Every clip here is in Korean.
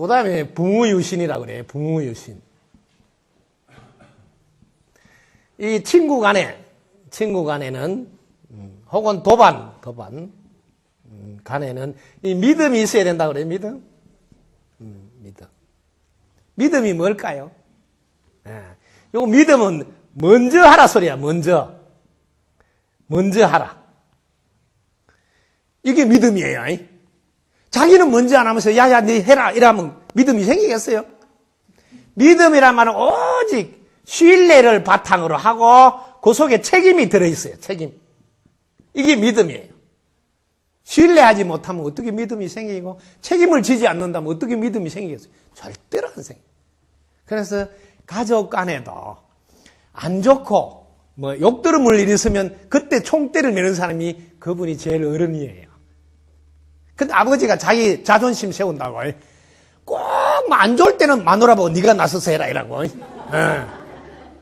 그 다음에 붕우유신이라고 그래, 붕우유신. 이 친구 간에, 친구 간에는, 음, 혹은 도반, 도반, 음, 간에는 이 믿음이 있어야 된다고 그래, 믿음. 음, 믿음. 믿음이 뭘까요? 예. 요 믿음은 먼저 하라 소리야, 먼저. 먼저 하라. 이게 믿음이에요. 이. 자기는 먼저 안 하면서 야야 네 해라 이러면 믿음이 생기겠어요? 믿음이란 말은 오직 신뢰를 바탕으로 하고 그 속에 책임이 들어있어요. 책임. 이게 믿음이에요. 신뢰하지 못하면 어떻게 믿음이 생기고 책임을 지지 않는다면 어떻게 믿음이 생기겠어요? 절대로 안 생겨요. 그래서 가족 간에도 안 좋고 뭐 욕들음을 일으으면 그때 총대를 매는 사람이 그분이 제일 어른이에요. 근데 아버지가 자기 자존심 세운다고 꼭 안 좋을 때는 마누라보고 네가 나서서 해라 이라고. 예.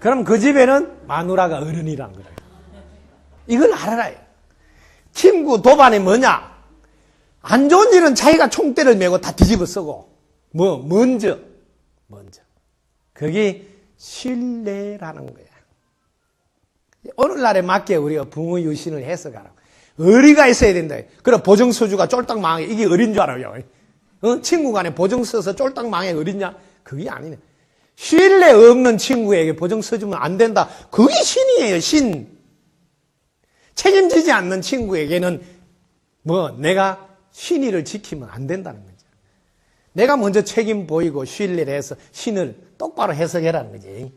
그럼 그 집에는 마누라가 어른이란 거예요. 이걸 알아라. 친구 도반이 뭐냐? 안 좋은 일은 자기가 총대를 메고 다 뒤집어 쓰고 뭐 먼저 먼저 그게 신뢰라는 거야. 오늘날에 맞게 우리가 부모 유신을 해석하라. 의리가 있어야 된다. 그래 보정서주가 쫄딱 망해 이게 어린 줄 알아요. 어? 친구 간에 보정 써서 쫄딱 망해 어리냐? 그게 아니네. 신뢰 없는 친구에게 보정 써주면 안 된다. 그게 신이에요, 신. 책임지지 않는 친구에게는 뭐 내가 신의를 지키면 안 된다는 거죠. 내가 먼저 책임 보이고 신뢰를 해서 신을 똑바로 해석해라는 거지.